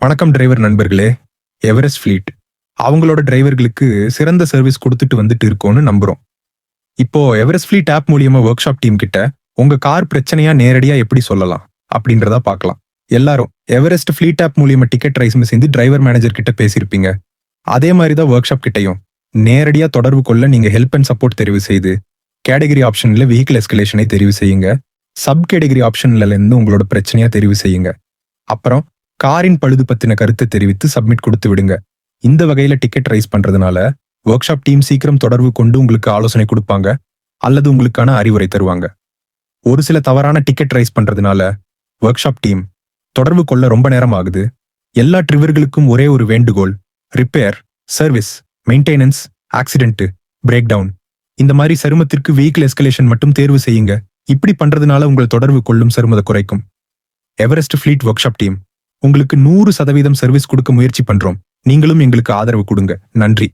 வணக்கம் டிரைவர் நண்பர்களே. Everest pleat அவங்களோட டிரைவர்களுக்கு சிறந்த சர்வீஸ் கொடுத்துட்டு வந்துட்டு இருக்கோம்னு நம்புறோம். இப்போ எவரெஸ்ட் ஃப்ளீட் ஆப் மூலியமா ஒர்க் ஷாப் டீம் கிட்ட உங்க கார் பிரச்சனையா நேரடியா எப்படி சொல்லலாம் அப்படின்றதா பார்க்கலாம். எல்லாரும் எவரெஸ்ட் ஃப்ளீட் ஆப் மூலியமா டிக்கெட் ரைஸ் சேர்ந்து டிரைவர் மேனேஜர் கிட்ட பேசியிருப்பீங்க. அதே மாதிரி தான் ஒர்க் ஷாப் கிட்டையும் நேரடியா தொடர்பு கொள்ள நீங்க ஹெல்ப் அண்ட் சப்போர்ட் தெரிவு செய்து கேட்டகரி ஆப்ஷன்ல வெஹிக்கிள் எஸ்கலேஷனை தெரிவு செய்யுங்க. சப் கேட்டகரி ஆப்ஷன்ல இருந்து உங்களோட பிரச்சனையா தெரிவு செய்யுங்க. அப்புறம் காரின் பழுது பத்தின கருத்தை தெரிவித்து சப்மிட் கொடுத்து விடுங்க. இந்த வகையில டிக்கெட் ரைஸ் பண்றதுனால ஒர்க் ஷாப் டீம் சீக்கிரம் தொடர்பு கொண்டு உங்களுக்கு ஆலோசனை கொடுப்பாங்க அல்லது உங்களுக்கான அறிவுரை தருவாங்க. ஒரு சில தவறான டிக்கெட் ரைஸ் பண்றதுனால ஒர்க் ஷாப் டீம் தொடர்பு கொள்ள ரொம்ப நேரம் ஆகுது. எல்லா ட்ரிவர்களுக்கும் ஒரே ஒரு வேண்டுகோள் repair service maintenance accident breakdown இந்த மாதிரி சருமத்திற்கு வெஹிக்கிள் எஸ்கலேஷன் மட்டும் தேர்வு செய்யுங்க. இப்படி பண்றதுனால உங்கள் தொடர்பு கொள்ளும் சருமத குறைக்கும். Everest fleet workshop team உங்களுக்கு நூறு சதவீதம் சர்வீஸ் கொடுக்க முயற்சி பண்றோம். நீங்களும் எங்களுக்கு ஆதரவு கொடுங்க. நன்றி.